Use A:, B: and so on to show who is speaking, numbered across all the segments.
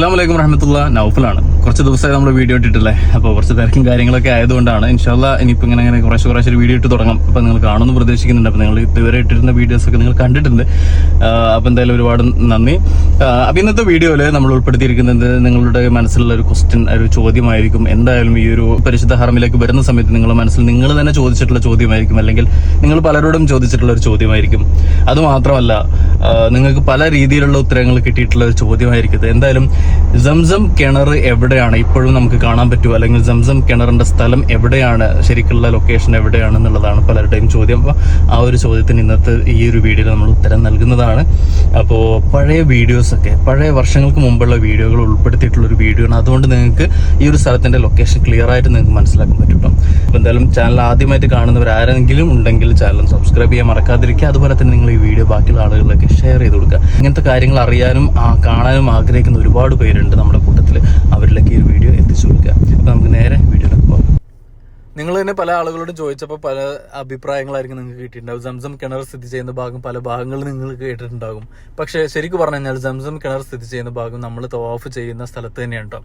A: അസ്സാം വലൈക്കും വറഹമത്തുള്ള നൗഫലാണ്. കുറച്ച് ദിവസമായി നമ്മൾ വീഡിയോ ഇട്ടിട്ടില്ലേ? അപ്പോൾ കുറച്ച് തിരക്കും കാര്യങ്ങളൊക്കെ ആയതുകൊണ്ടാണ്. ഇൻഷാല്ല ഇനിയിപ്പോൾ ഇങ്ങനെ ഇങ്ങനെ കുറേശ്ശെ ഒരു വീഡിയോ ഇട്ട് തുടങ്ങാം. അപ്പോൾ നിങ്ങൾ കാണുമെന്ന് പ്രതീക്ഷിക്കുന്നുണ്ട്. അപ്പോൾ നിങ്ങൾ ഇതുവരെ ഇട്ടിരുന്ന വീഡിയോസൊക്കെ നിങ്ങൾ കണ്ടിട്ടുണ്ട്. അപ്പോൾ എന്തായാലും ഒരുപാട് നന്ദി. അപ്പോൾ ഇന്നത്തെ വീഡിയോയിൽ നമ്മൾ ഉൾപ്പെടുത്തിയിരിക്കുന്നത് നിങ്ങളുടെ മനസ്സിലുള്ള ഒരു ക്വസ്റ്റ്യൻ ഒരു ചോദ്യമായിരിക്കും. എന്തായാലും ഈ ഒരു പരിശുദ്ധ ഹറമിലേക്ക് വരുന്ന സമയത്ത് നിങ്ങളുടെ മനസ്സിൽ നിങ്ങൾ തന്നെ ചോദിച്ചിട്ടുള്ള ചോദ്യമായിരിക്കും. അല്ലെങ്കിൽ നിങ്ങൾ പലരോടും ചോദിച്ചിട്ടുള്ള ഒരു ചോദ്യമായിരിക്കും. അതുമാത്രമല്ല നിങ്ങൾക്ക് പല രീതിയിലുള്ള ഉത്തരങ്ങൾ കിട്ടിയിട്ടുള്ള ഒരു ചോദ്യമായിരിക്കും. എന്തായാലും സംസം കിണർ എവിടെയാണ്? ഇപ്പോഴും നമുക്ക് കാണാൻ പറ്റുമോ അല്ലെങ്കിൽ സംസം കിണറിന്റെ സ്ഥലം എവിടെയാണ്? ശരിക്കുള്ള ലൊക്കേഷൻ എവിടെയാണ് എന്നുള്ളതാണ് പലരുടെയും ചോദ്യം. അപ്പോൾ ആ ഒരു ചോദ്യത്തിന് ഇന്നത്തെ ഈ ഒരു വീഡിയോയിൽ നമ്മൾ ഉത്തരം നൽകുന്നതാണ്. അപ്പോൾ പഴയ വീഡിയോസൊക്കെ പഴയ വർഷങ്ങൾക്ക് മുമ്പുള്ള വീഡിയോകൾ ഉൾപ്പെടുത്തിയിട്ടുള്ള ഒരു വീഡിയോ ആണ്. അതുകൊണ്ട് നിങ്ങൾക്ക് ഈ ഒരു സ്ഥലത്തിന്റെ ലൊക്കേഷൻ ക്ലിയർ ആയിട്ട് നിങ്ങൾക്ക് മനസ്സിലാക്കാൻ പറ്റും അപ്പോൾ എന്തായാലും ചാനൽ ആദ്യമായിട്ട് കാണുന്നവർ ആരെങ്കിലും ഉണ്ടെങ്കിൽ ചാനൽ സബ്സ്ക്രൈബ് ചെയ്യാൻ മറക്കാതിരിക്കുക. അതുപോലെ തന്നെ നിങ്ങൾ ഈ വീഡിയോ ബാക്കിയുള്ള ആളുകളിലേക്ക് ഷെയർ ചെയ്ത് കൊടുക്കുക. ഇങ്ങനത്തെ കാര്യങ്ങൾ അറിയാനും കാണാനും ആഗ്രഹിക്കുന്ന ഒരുപാട് പേരുണ്ട് നമ്മുടെ കൂട്ടത്തിൽ അവരിലേക്ക് ഈ വീഡിയോ എത്തിച്ചു കൊടുക്കുക. അപ്പോൾ നമുക്ക് നേരെ വീഡിയോയിലേക്ക് പോകാം. നിങ്ങൾ തന്നെ പല ആളുകളോടും ചോദിച്ചപ്പോൾ പല അഭിപ്രായങ്ങളായിരിക്കും നിങ്ങൾക്ക് കിട്ടിയിട്ടുണ്ടാവും. സംസം കിണർ സ്ഥിതി ചെയ്യുന്ന ഭാഗം പല ഭാഗങ്ങളിൽ നിങ്ങൾ കേട്ടിട്ടുണ്ടാകും. പക്ഷേ ശരിക്കും പറഞ്ഞു കഴിഞ്ഞാൽ സംസം കിണർ സ്ഥിതി ചെയ്യുന്ന ഭാഗം നമ്മൾ തോഫ് ചെയ്യുന്ന സ്ഥലത്ത് തന്നെയാണ് കേട്ടോ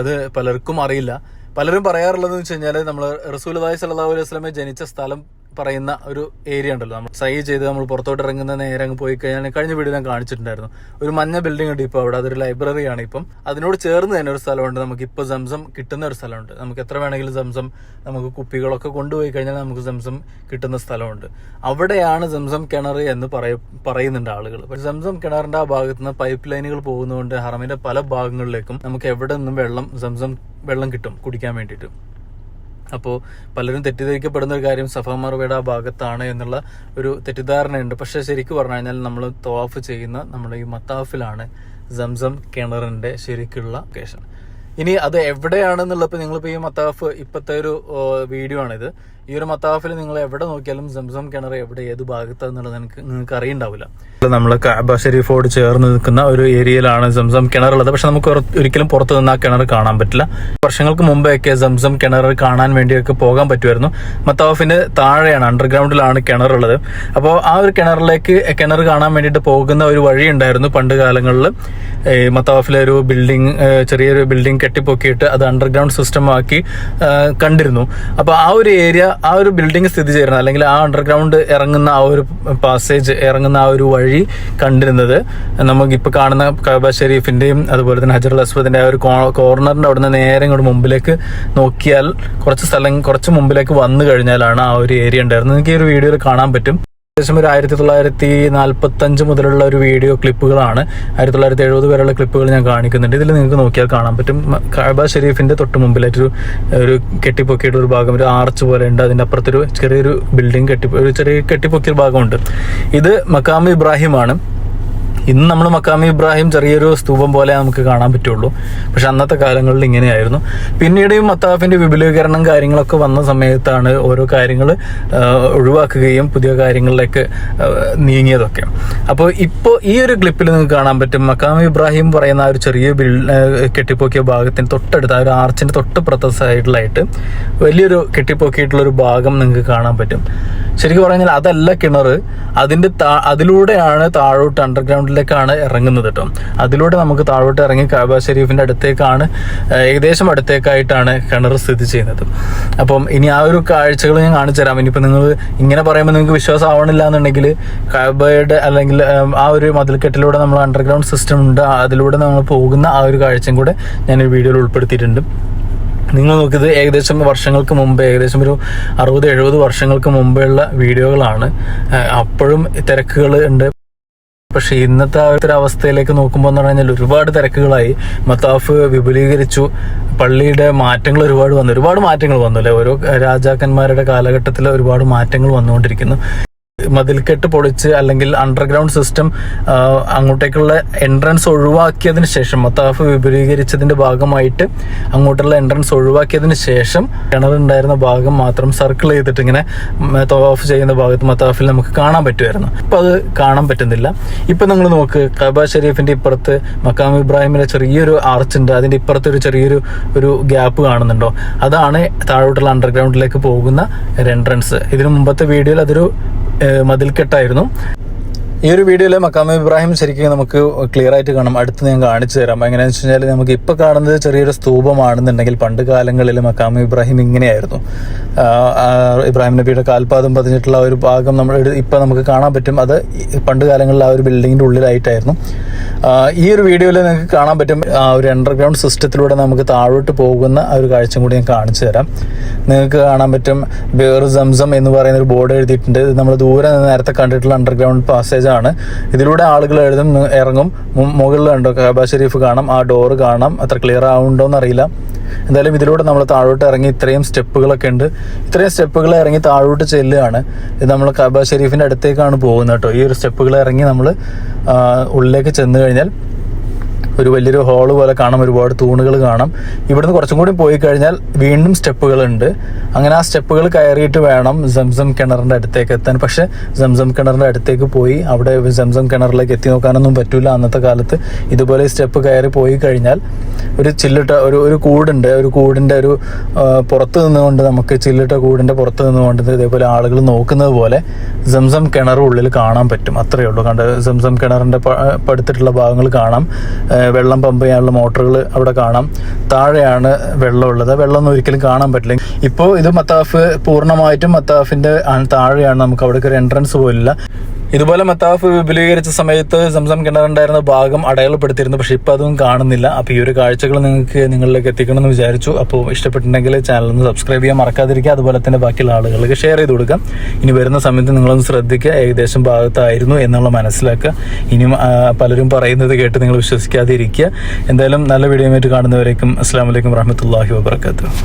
A: അത് പലർക്കും അറിയില്ല. പലരും പറയാറുള്ളതെന്ന് വെച്ച് കഴിഞ്ഞാൽ നമ്മൾ റസൂൽ അലൈഹി സല്ലല്ലാഹു അലൈഹി വസ്ലമെ ജനിച്ച സ്ഥലം പറയുന്ന ഒരു ഏരിയ ഉണ്ടല്ലോ. നമ്മൾ സൈ ചെയ്ത് നമ്മൾ പുറത്തോട്ട് ഇറങ്ങുന്ന നേരെ അങ്ങ് പോയി കഴിഞ്ഞാൽ കഴിഞ്ഞ വീഡിയോ ഞാൻ കാണിച്ചിട്ടുണ്ടായിരുന്നു. ഒരു മഞ്ഞ ബിൽഡിംഗ് ഉണ്ട് ഇപ്പോൾ അവിടെ അതൊരു ലൈബ്രറിയാണ് ഇപ്പം. അതിനോട് ചേർന്ന് തന്നെ ഒരു സ്ഥലമുണ്ട്. നമുക്ക് ഇപ്പോൾ സംസം കിട്ടുന്ന ഒരു സ്ഥലമുണ്ട്. നമുക്ക് എത്ര വേണമെങ്കിലും സംസം നമുക്ക് കുപ്പികളൊക്കെ കൊണ്ടുപോയി കഴിഞ്ഞാൽ നമുക്ക് സംസം കിട്ടുന്ന സ്ഥലമുണ്ട്. അവിടെയാണ് സംസം കിണർ എന്ന് പറയ പറയുന്നുണ്ട് ആളുകൾ. സംസം കിണറിന്റെ ആ ഭാഗത്ത് നിന്ന് പൈപ്പ് ലൈനുകൾ പോകുന്നതുകൊണ്ട് ഹറമിന്റെ പല ഭാഗങ്ങളിലേക്കും നമുക്ക് എവിടെ നിന്നും വെള്ളം സംസം വെള്ളം കിട്ടും കുടിക്കാൻ വേണ്ടിയിട്ട്. അപ്പോൾ പലരും തെറ്റിദ്ധരിക്കപ്പെടുന്ന ഒരു കാര്യം സഫാ മറുവയുടെ ആ ഭാഗത്താണ് എന്നുള്ള ഒരു തെറ്റിദ്ധാരണയുണ്ട്. പക്ഷേ ശരിക്കും പറഞ്ഞു കഴിഞ്ഞാൽ നമ്മൾ തവാഫ് ചെയ്യുന്ന നമ്മുടെ ഈ മത്താഫിലാണ് സംസം കിണറിന്റെ ശരിക്കുള്ള ലൊക്കേഷൻ ഇനി അത് എവിടെയാണെന്നുള്ളപ്പോൾ നിങ്ങളിപ്പോൾ ഈ മത്താഫ് ഇപ്പോഴത്തെ ഒരു വീഡിയോ ആണിത്. ഈ ഒരു മത്താഫിൽ നിങ്ങൾ എവിടെ നോക്കിയാലും സംസം കിണർ എവിടെ ഏത് ഭാഗത്താന്നുള്ളത് എനിക്ക് നിങ്ങൾക്ക് അറിയണ്ടാവില്ല. നമ്മൾ കാബ ഷെരീഫോട് ചേർന്ന് നിൽക്കുന്ന ഒരു ഏരിയയിലാണ് സംസം കിണറുള്ളത്. പക്ഷെ നമുക്ക് ഒരിക്കലും പുറത്ത് നിന്ന് ആ കിണർ കാണാൻ പറ്റില്ല. വർഷങ്ങൾക്ക് മുമ്പെയൊക്കെ സംസം കിണർ കാണാൻ വേണ്ടിയൊക്കെ പോകാൻ പറ്റുമായിരുന്നു. മത്താഫിന്റെ താഴെയാണ് അണ്ടർഗ്രൗണ്ടിലാണ് കിണറുള്ളത്. അപ്പോൾ ആ ഒരു കിണറിലേക്ക് കിണർ കാണാൻ വേണ്ടിയിട്ട് പോകുന്ന ഒരു വഴി ഉണ്ടായിരുന്നു പണ്ട് കാലങ്ങളിൽ. മത്താഫിലെ ഒരു ബിൽഡിംഗ് ചെറിയൊരു ബിൽഡിംഗ് കെട്ടിപ്പൊക്കിയിട്ട് അത് അണ്ടർഗ്രൗണ്ട് സിസ്റ്റം ആക്കി കണ്ടിരുന്നു. അപ്പോൾ ആ ഒരു ഏരിയ ആ ഒരു ബിൽഡിംഗ് സ്ഥിതി ചെയ്യുന്നത് അല്ലെങ്കിൽ ആ അണ്ടർഗ്രൗണ്ട് ഇറങ്ങുന്ന ആ ഒരു പാസേജ് ഇറങ്ങുന്ന ആ ഒരു വഴി കണ്ടിരുന്നത്. നമുക്കിപ്പോൾ കാണുന്ന കബ ഷെരീഫിന്റെയും അതുപോലെ തന്നെ ഹജറുൽ അസ്വദിന്റെ ആ ഒരു കോർണറിന്റെ അവിടെ നിന്ന് നേരെ ഇങ്ങോട്ട് മുമ്പിലേക്ക് നോക്കിയാൽ കുറച്ച് സ്ഥലം കുറച്ച് മുമ്പിലേക്ക് വന്നു കഴിഞ്ഞാലാണ് ആ ഒരു ഏരിയ ഉണ്ടായിരുന്നത്. നിങ്ങൾക്ക് ഈ ഒരു വീഡിയോയിൽ കാണാൻ പറ്റും. ഏകദേശം ഒരു ആയിരത്തി തൊള്ളായിരത്തി നാൽപ്പത്തി അഞ്ച് മുതലുള്ള ഒരു വീഡിയോ ക്ലിപ്പുകളാണ്. ആയിരത്തി തൊള്ളായിരത്തി എഴുപത് വരെയുള്ള ക്ലിപ്പുകൾ ഞാൻ കാണിക്കുന്നുണ്ട്. ഇതിൽ നിങ്ങൾക്ക് നോക്കിയാൽ കാണാൻ പറ്റും. കാബ ഷെരീഫിന്റെ തൊട്ട് മുമ്പിലായിട്ടൊരു ഒരു കെട്ടിപ്പൊക്കിയുടെ ഒരു ഭാഗം ഒരു ആർച്ച് പോലെ ഉണ്ട്. അതിന്റെ അപ്പുറത്തൊരു ചെറിയൊരു ബിൽഡിംഗ് കെട്ടി ഒരു ചെറിയ കെട്ടിപ്പൊക്കിയ ഭാഗമുണ്ട്. ഇത് മക്കാമ ഇബ്രാഹിമാണ്. ഇന്ന് നമ്മൾ മക്കാമി ഇബ്രാഹിം ചെറിയൊരു സ്തൂപം പോലെ നമുക്ക് കാണാൻ പറ്റുള്ളൂ. പക്ഷെ അന്നത്തെ കാലങ്ങളിൽ ഇങ്ങനെയായിരുന്നു. പിന്നീട് ഈ മത്താഫിന്റെ വിപുലീകരണം കാര്യങ്ങളൊക്കെ വന്ന സമയത്താണ് ഓരോ കാര്യങ്ങൾ ഒഴിവാക്കുകയും പുതിയ കാര്യങ്ങളിലേക്ക് നീങ്ങിയതൊക്കെ. അപ്പോൾ ഇപ്പോൾ ഈ ഒരു ക്ലിപ്പിൽ നിങ്ങൾക്ക് കാണാൻ പറ്റും. മക്കാമി ഇബ്രാഹിം പറയുന്ന ആ ഒരു ചെറിയ ബിൽ കെട്ടിപ്പോക്കിയ ഭാഗത്തിന് തൊട്ടടുത്ത് ആ ഒരു ആർച്ചിന്റെ തൊട്ട് പ്രത്യസായിട്ടുള്ളതായിട്ട് വലിയൊരു കെട്ടിപ്പൊക്കിയിട്ടുള്ള ഒരു ഭാഗം നിങ്ങൾക്ക് കാണാൻ പറ്റും. ശരിക്കും പറഞ്ഞാൽ അതല്ല കിണർ അതിന്റെ താ- അതിലൂടെയാണ് താഴോട്ട് അണ്ടർഗ്രൗണ്ടിലേക്കാണ് ഇറങ്ങുന്നത് കേട്ടോ അതിലൂടെ നമുക്ക് താഴോട്ട് ഇറങ്ങി കാബ ഷെരീഫിന്റെ അടുത്തേക്കാണ് ഏകദേശം അടുത്തേക്കായിട്ടാണ് കിണർ സ്ഥിതി ചെയ്യുന്നത്. അപ്പം ഇനി ആ ഒരു കാഴ്ചകൾ ഞാൻ കാണിച്ചു തരാം. ഇനിയിപ്പോൾ നിങ്ങൾ ഇങ്ങനെ പറയുമ്പോൾ നിങ്ങൾക്ക് വിശ്വാസം ആവണില്ല എന്നുണ്ടെങ്കിൽ കാബയുടെ അല്ലെങ്കിൽ ആ ഒരു മതിൽക്കെട്ടിലൂടെ നമ്മൾ അണ്ടർഗ്രൗണ്ട് സിസ്റ്റം ഉണ്ട്. അതിലൂടെ നമ്മൾ പോകുന്ന ആ ഒരു കാഴ്ചയും കൂടെ ഞാൻ ഈ വീഡിയോയിൽ ഉൾപ്പെടുത്തിയിട്ടുണ്ട്. നിങ്ങൾ നോക്കിയത് ഏകദേശം വർഷങ്ങൾക്ക് മുമ്പ് ഏകദേശം ഒരു അറുപത് എഴുപത് വർഷങ്ങൾക്ക് മുമ്പുള്ള വീഡിയോകളാണ്. അപ്പോഴും തിരക്കുകൾ ഉണ്ട്. പക്ഷേ ഇന്നത്തെ ആ ഒരു അവസ്ഥയിലേക്ക് നോക്കുമ്പോൾ എന്ന് പറഞ്ഞാൽ ഒരുപാട് തിരക്കുകളായി. മത്താഫ് വിപുലീകരിച്ചു. പള്ളിയുടെ മാറ്റങ്ങൾ ഒരുപാട് വന്നു. ഒരുപാട് മാറ്റങ്ങൾ വന്നു അല്ലെ? ഓരോ രാജാക്കന്മാരുടെ കാലഘട്ടത്തിൽ ഒരുപാട് മാറ്റങ്ങൾ വന്നുകൊണ്ടിരിക്കുന്നു. മതിൽക്കെട്ട് പൊളിച്ച് അല്ലെങ്കിൽ അണ്ടർഗ്രൗണ്ട് സിസ്റ്റം അങ്ങോട്ടേക്കുള്ള എൻട്രൻസ് ഒഴിവാക്കിയതിന് ശേഷം മത്താഫ് വിപുലീകരിച്ചതിന്റെ ഭാഗമായിട്ട് അങ്ങോട്ടുള്ള എൻട്രൻസ് ഒഴിവാക്കിയതിന് ശേഷം കിണറുണ്ടായിരുന്ന ഭാഗം മാത്രം സർക്കിൾ ചെയ്തിട്ട് ഇങ്ങനെ ഓഫ് ചെയ്യുന്ന ഭാഗത്ത് മത്താഫിൽ നമുക്ക് കാണാൻ പറ്റുമായിരുന്നു. ഇപ്പൊ അത് കാണാൻ പറ്റുന്നില്ല. ഇപ്പൊ നിങ്ങൾ നോക്ക് കബ ഷെരീഫിന്റെ ഇപ്പുറത്ത് മക്കാം ഇബ്രാഹിമിന്റെ ചെറിയൊരു ആർച്ച് ഉണ്ട്. അതിന്റെ ഇപ്പുറത്ത് ഒരു ചെറിയൊരു ഒരു ഗ്യാപ്പ് കാണുന്നുണ്ടോ? അതാണ് താഴോട്ടുള്ള അണ്ടർഗ്രൗണ്ടിലേക്ക് പോകുന്ന ഒരു എൻട്രൻസ് ഇതിനു മുമ്പത്തെ വീഡിയോയിൽ അതൊരു മതിൽക്കെട്ടായിരുന്നു.
B: ഈ ഒരു വീഡിയോയിലെ മക്കാമ ഇബ്രാഹിം ശരിക്കും നമുക്ക് ക്ലിയർ ആയിട്ട് കാണാം. അടുത്ത് ഞാൻ കാണിച്ചു തരാം. എങ്ങനെയാണെന്ന് വെച്ച് കഴിഞ്ഞാൽ നമുക്ക് ഇപ്പൊ കാണുന്നത് ചെറിയൊരു സ്തൂപമാണെന്നുണ്ടെങ്കിൽ പണ്ട് കാലങ്ങളിൽ മക്കാമ ഇബ്രാഹിം ഇങ്ങനെയായിരുന്നു. ഇബ്രാഹിം നബിയുടെ കാൽപാദം പതിഞ്ഞിട്ടുള്ള ഒരു ഭാഗം നമ്മൾ ഇപ്പൊ നമുക്ക് കാണാൻ പറ്റും. അത് പണ്ട് കാലങ്ങളിൽ ആ ഒരു ബിൽഡിങ്ങിന്റെ ഉള്ളിലായിട്ടായിരുന്നു. ഈ ഒരു വീഡിയോയിൽ നിങ്ങൾക്ക് കാണാൻ പറ്റും. ആ ഒരു അണ്ടർഗ്രൗണ്ട് സിസ്റ്റത്തിലൂടെ നമുക്ക് താഴോട്ട് പോകുന്ന ആ ഒരു കാഴ്ച കൂടി ഞാൻ കാണിച്ചു തരാം. നിങ്ങൾക്ക് കാണാൻ പറ്റും. ബേർ സംസം എന്ന് പറയുന്ന ഒരു ബോർഡ് എഴുതിയിട്ടുണ്ട്. നമ്മൾ ദൂരെ നേരത്തെ കണ്ടിട്ടുള്ള അണ്ടർഗ്രൗണ്ട് പാസേജ് ആണ്. ഇതിലൂടെ ആളുകൾ എഴുതും ഇറങ്ങും. മുകളിൽ കണ്ടോ കബ ഷെരീഫ് കാണാം ആ ഡോറ് കാണാം. അത്ര ക്ലിയർ ആവുന്നുണ്ടോ എന്നറിയില്ല എന്തായാലും ഇതിലൂടെ നമ്മൾ താഴോട്ട് ഇറങ്ങി ഇത്രയും സ്റ്റെപ്പുകളൊക്കെ ഉണ്ട്. ഇത്രയും സ്റ്റെപ്പുകൾ ഇറങ്ങി താഴോട്ട് ചെല്ലുകയാണ്. ഇത് നമ്മൾ കബ ഷെരീഫിന്റെ അടുത്തേക്കാണ് പോകുന്നത് കേട്ടോ. ഈ ഒരു സ്റ്റെപ്പുകൾ ഇറങ്ങി നമ്മൾ ഉള്ളിലേക്ക് ചെന്ന് കഴിഞ്ഞാൽ ഒരു വലിയൊരു ഹോൾ പോലെ കാണാം ഒരുപാട് തൂണുകൾ കാണാം. ഇവിടുന്ന് കുറച്ചും കൂടി പോയി കഴിഞ്ഞാൽ വീണ്ടും സ്റ്റെപ്പുകളുണ്ട്. അങ്ങനെ ആ സ്റ്റെപ്പുകൾ കയറിയിട്ട് വേണം സംസം കിണറിന്റെ അടുത്തേക്ക് എത്താൻ. പക്ഷെ സംസം കിണറിന്റെ അടുത്തേക്ക് പോയി അവിടെ സംസം കിണറിലേക്ക് എത്തി നോക്കാനൊന്നും പറ്റൂല അന്നത്തെ കാലത്ത്. ഇതുപോലെ സ്റ്റെപ്പ് കയറി പോയി കഴിഞ്ഞാൽ ഒരു ചില്ലിട്ട ഒരു ഒരു കൂടുണ്ട്. ഒരു കൂടിന്റെ ഒരു പുറത്ത് നിന്നുകൊണ്ട് നമുക്ക് ചില്ലിട്ട കൂടിന്റെ പുറത്ത് നിന്നുകൊണ്ട് ഇതേപോലെ ആളുകൾ നോക്കുന്നത് പോലെ സംസം കിണർ ഉള്ളിൽ കാണാൻ പറ്റും. അത്രയേ ഉള്ളൂ. കണ്ട് സംസം കിണറിന്റെ പ- പടുത്തിട്ടുള്ള ഭാഗങ്ങൾ കാണാം. വെള്ളം പമ്പ് ചെയ്യാനുള്ള മോട്ടറുകൾ അവിടെ കാണാം. താഴെയാണ് വെള്ളം ഉള്ളത് വെള്ളമൊന്നും ഒരിക്കലും കാണാൻ പറ്റില്ല. ഇപ്പോൾ ഇത് മത്താഫ് പൂർണമായിട്ടും മത്താഫിന്റെ താഴെയാണ്. നമുക്ക് അവിടേക്ക് ഒരു എൻട്രൻസ് പോലില്ല ഇതുപോലെ മത്താഫ് വിപുലീകരിച്ച സമയത്ത് സംസം കിണറുണ്ടായിരുന്ന ഭാഗം അടയാളപ്പെടുത്തിയിരുന്നു പക്ഷെ ഇപ്പൊ അതൊന്നും കാണുന്നില്ല. അപ്പൊ ഈ ഒരു കാഴ്ചകൾ നിങ്ങൾക്ക് നിങ്ങളിലേക്ക് എത്തിക്കണം എന്ന് വിചാരിച്ചു. അപ്പോൾ ഇഷ്ടപ്പെട്ടിട്ടുണ്ടെങ്കിൽ ചാനൽ ഒന്ന് സബ്സ്ക്രൈബ് ചെയ്യാൻ മറക്കാതിരിക്കുക. അതുപോലെ തന്നെ ബാക്കിയുള്ള ആളുകൾക്ക് ഷെയർ ചെയ്ത് കൊടുക്കാം. ഇനി വരുന്ന സമയത്ത് നിങ്ങളൊന്ന് ശ്രദ്ധിക്കുക ഏകദേശം ഭാഗത്തായിരുന്നു എന്നുള്ള മനസ്സിലാക്കുക. ഇനിയും പലരും പറയുന്നത് കേട്ട് നിങ്ങൾ വിശ്വസിക്കാതെ ഇരിക്കുക എന്തായാലും നല്ല വീഡിയോ ആയിട്ട് കാണുന്നവരേക്കും അസ്സാം വലൈക്കും വറഹമത്തല്ലാഹി വാബർക്കാത്തു